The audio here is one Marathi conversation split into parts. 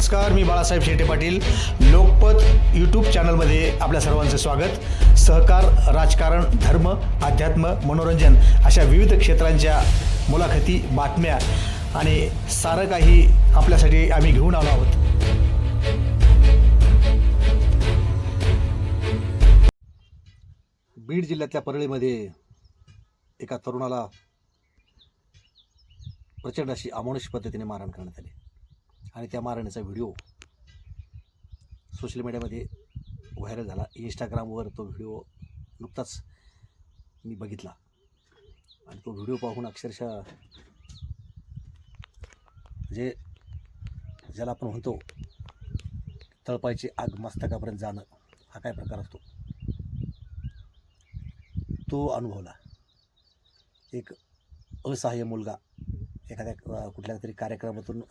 नमस्कार मी बाळासाहेब शेटे पाटील. लोकपत यूट्यूब चॅनलमध्ये आपल्या सर्वांचं स्वागत. सहकार राजकारण धर्म अध्यात्म मनोरंजन अशा विविध क्षेत्रांच्या मुलाखती बातम्या आणि सारं काही आपल्यासाठी आम्ही घेऊन आलो आहोत. बीड जिल्ह्यातल्या परळीमध्ये एका तरुणाला प्रचंड अशी अमानुष पद्धतीने मारहाण करण्यात आली. आणि त्या मारण्याचा व्हिडिओ सोशल मीडियामध्ये व्हायरल झाला. इंस्टाग्रामवर तो व्हिडिओ नुकताच मी बघितला. आणि तो व्हिडिओ पाहून अक्षरशः जे ज्याला आपण म्हणतो तळपायची आग मस्तकापर्यंत जाणं हा काय प्रकार असतो? तो अनुभवला. एक असहाय्य मुलगा एखाद्या कुठल्या तरी कार्यक्रमातून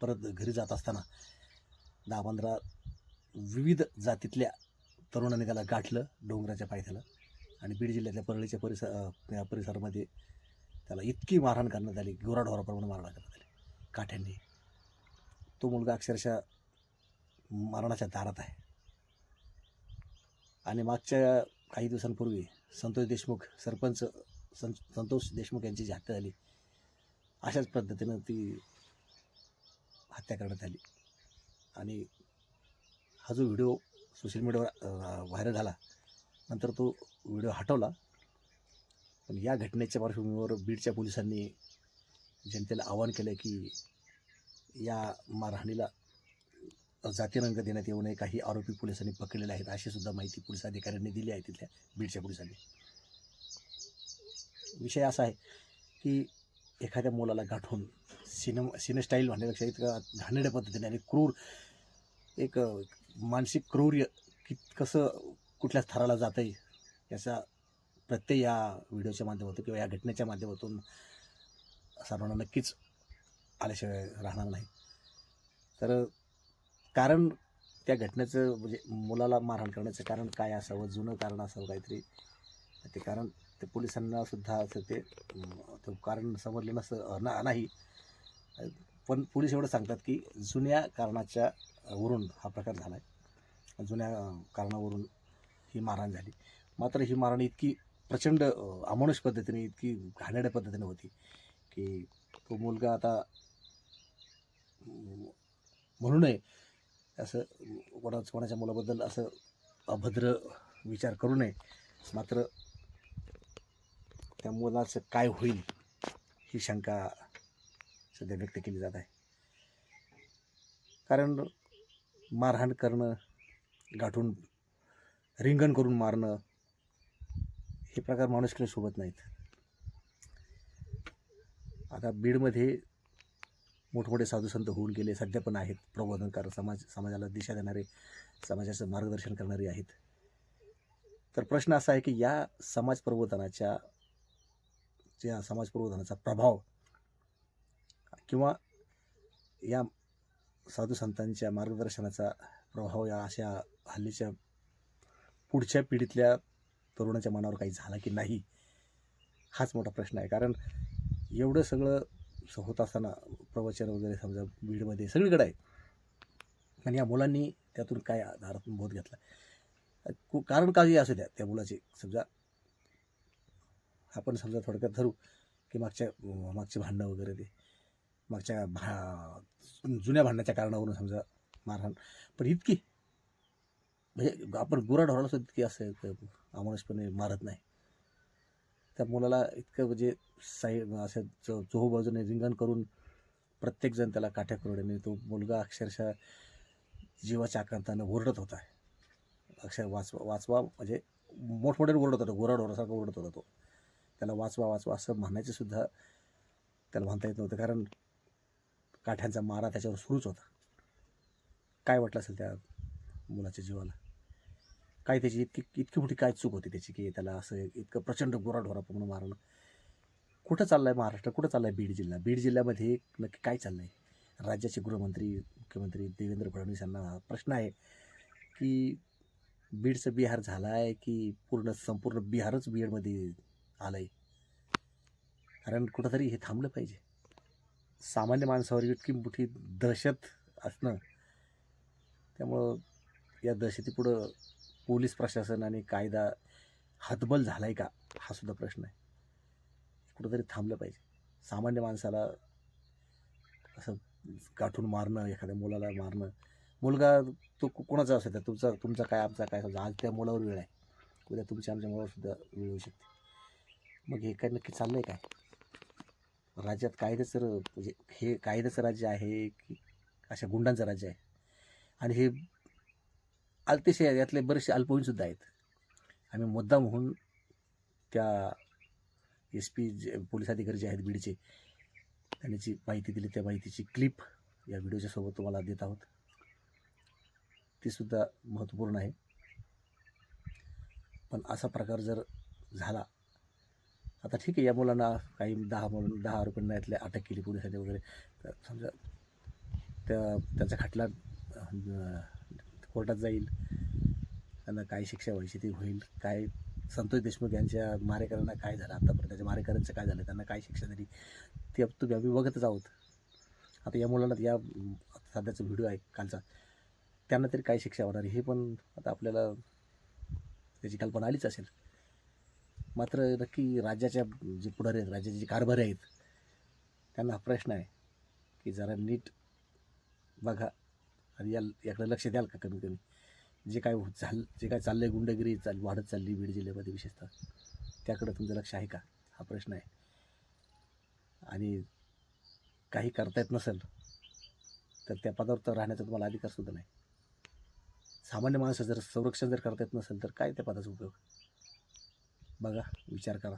परत घरी जात असताना दहा पंधरा विविध जातीतल्या तरुणांनी त्याला गाठलं डोंगराच्या पायथ्याला आणि बीड जिल्ह्यातल्या परळीच्या परिसर परिसरामध्ये त्याला इतकी मारहाण करण्यात आली गोराढोराप्रमाणे मारहाण करण्यात आली. काठ्यांनी. तो मुलगा अक्षरशः मरणाच्या दारात आहे. आणि मागच्या काही दिवसांपूर्वी संतोष देशमुख सरपंच सं संतोष देशमुख यांची जी हत्या झाली अशाच पद्धतीनं ती हत्या करण्यात आली. आणि हा जो व्हिडिओ सोशल मीडियावर व्हायरल झाला नंतर तो व्हिडिओ हटवला. पण या घटनेच्या पार्श्वभूमीवर बीडच्या पोलिसांनी जनतेला आवाहन केलं की या मारहाणीला जातीरंग देण्यात येऊ नये. काही आरोपी पोलिसांनी पकडलेले आहेत अशी सुद्धा माहिती पोलीस अधिकाऱ्यांनी दिली आहे तिथल्या बीडच्या पोलिसांनी. विषय असा आहे की एखाद्या मुलाला गाठून सिनेम सिने स्टाईल म्हणण्यापेक्षा इतकं घाणेड्या पद्धतीने आणि क्रूर एक मानसिक क्रौर्य की कसं कुठल्या थराला जातं आहे याचा प्रत्यय या व्हिडिओच्या माध्यमातून किंवा या घटनेच्या माध्यमातून सर्वांना नक्कीच आल्याशिवाय राहणार नाही. तर कारण त्या घटनेचं म्हणजे मुलाला मारहाण करण्याचं कारण काय असावं जुनं कारण असावं काहीतरी ते कारण ते पोलिसांना सुद्धा असं ते कारण समजलं नसतं ना नाही. पण पोलीस एवढं सांगतात की जुन्या कारणाच्या वरून हा प्रकार झाला आहे जुन्या कारणावरून ही मारहाण झाली. मात्र ही मारहाण इतकी प्रचंड अमानुष पद्धतीने इतकी घाणेड्या पद्धतीने होती की तो मुलगा आता म्हणू नये असं कोणाच कोणाच्या मुलाबद्दल असं अभद्र विचार करू नये. मात्र त्या मुलाचं काय होईल ही शंका सध्या व्यक्त केली जात आहे. कारण मारहाण करणं गाठून रिंगण करून मारणं हे प्रकार माणुसकीला सोबत नाहीत. आता बीडमध्ये मोठमोठे साधू संत होऊन गेले सध्या पण आहेत प्रबोधनकार समाज समाजाला दिशा देणारे समाजाचं मार्गदर्शन करणारे आहेत. तर प्रश्न असा आहे की या समाज प्रबोधनाच्या ज्या समाज प्रबोधनाचा प्रभाव किंवा या साधू संतांच्या मार्गदर्शनाचा प्रभाव या अशा हल्लीच्या पुढच्या पिढीतल्या तरुणाच्या मनावर काही झाला की नाही हाच मोठा प्रश्न आहे. कारण एवढं सगळं स- होत असताना प्रवचन वगैरे समजा बीडमध्ये सगळीकडे आहे. पण या मुलांनी त्यातून काय आधारातून बोध घेतला? कु- कारण काही असू द्या त्या मुलाचे समजा आपण समजा थोडक्यात धरू की मागच्या मागचे भांडणं वगैरे ते. मागच्या भा जुन्या भांडण्याच्या कारणावरून समजा मारहाण. पण इतकी म्हणजे आपण गुराढोराला सुद्धा इतकी असं एक मारत नाही. त्या मुलाला इतकं म्हणजे साई असं चो चोहूबाजूने रिंगण करून प्रत्येकजण त्याला काठ्या करोड्याने तो मुलगा अक्षरशः जीवाच्या आकांतानं ओरडत होता. अक्षर वाचवा वाचवा म्हणजे मोठमोठ्याने ओरडत होता गुराढोरासारखा ओरडत होता तो. त्याला वाचवा वाचवा असं म्हणायचंसुद्धा त्याला म्हणता येत नव्हतं. कारण काठ्यांचा मारा त्याच्यावर सुरूच होता. काय वाटलं असेल त्या मुलाच्या जीवाला? काय त्याची इतकी इतकी मोठी काय चूक होती त्याची की त्याला असं इतकं प्रचंड गोराढोराप्रमाणे मारणं कुठं चाललं आहे महाराष्ट्र? कुठं चाललं आहे बीड जिल्हा? बीड जिल्ह्यामध्ये नक्की काय चाललं आहे राज्याचे गृहमंत्री मुख्यमंत्री देवेंद्र फडणवीस यांना हा प्रश्न आहे की बीडचं बिहार झालं आहे की पूर्ण संपूर्ण बिहारच बीडमध्ये आलं आहे कारण कुठंतरी हे थांबलं पाहिजे. सामान्य माणसावर इतकी मोठी दहशत असणं त्यामुळं या दहशतीपुढं पोलीस प्रशासन आणि कायदा हतबल झाला आहे का? हा सुद्धा प्रश्न आहे. कुठंतरी थांबलं पाहिजे. सामान्य माणसाला असं गाठून मारणं एखाद्या मुलाला मारणं. मुलगा तो कोणाचा असेल त्या तुमचा तुमचा काय आमचा काय समजा? आज त्या मुलावर वेळ आहे. उद्या तुमच्या आमच्या मुलावर सुद्धा वेळ येऊ शकते. मग हे काय नक्की चाललं आहे काय? राज्यात कायद्याचं म्हणजे हे कायद्याचं राज्य आहे की अशा गुंडांचं राज्य आहे. आणि हे अतिशय यातले बरेचसे अल्पवयीनसुद्धा आहेत. आम्ही मुद्दाम होऊन त्या एस पी जे पोलीस अधिकारी जे आहेत बीडचे त्यांनी जी माहिती दिली. त्या माहितीची क्लिप या व्हिडिओच्या सोबत तुम्हाला देत आहोत. ती सुद्धा महत्त्वपूर्ण आहे. पण असा प्रकार जर झाला आता ठीक आहे या मुलांना काही दहा मुलं दहा रुपयांना अटक केली पोलिसांनी वगैरे. तर समजा त्या त्याचा खटला कोर्टात जाईल. त्यांना काय शिक्षा व्हायची ती होईल. काय संतोष देशमुख यांच्या मारेकऱ्यांना काय झालं आतापर्यंत? त्याच्या मारेकऱ्यांचं काय झालं? त्यांना काय शिक्षा दिली? ते तुम्ही आम्ही बघतच आहोत. आता या मुलांना या सध्याचा व्हिडिओ आहे कालचा. त्यांना तरी काय शिक्षा होणार हे पण आता आपल्याला त्याची कल्पना आलीच असेल. मात्र नक्की राज्याच्या जे पुढारी आहेत राज्याचे जे कारभारी आहेत त्यांना हा प्रश्न आहे की जरा नीट बघा आणि या याकडे लक्ष द्याल का कमी कमी जे काय होत झालं जे काय चाललं आहे गुंडगिरी चाल वाढत चालली बीड जिल्ह्यामध्ये विशेषतः त्याकडं तुमचं लक्ष आहे का? हा प्रश्न आहे. आणि काही करता येत नसेल तर त्या पदावर तर राहण्याचा तुम्हाला अधिकारसुद्धा नाही. सामान्य माणसं जर संरक्षण जर करता येत नसेल तर काय त्या पदाचा उपयोग? बघा विचार करा.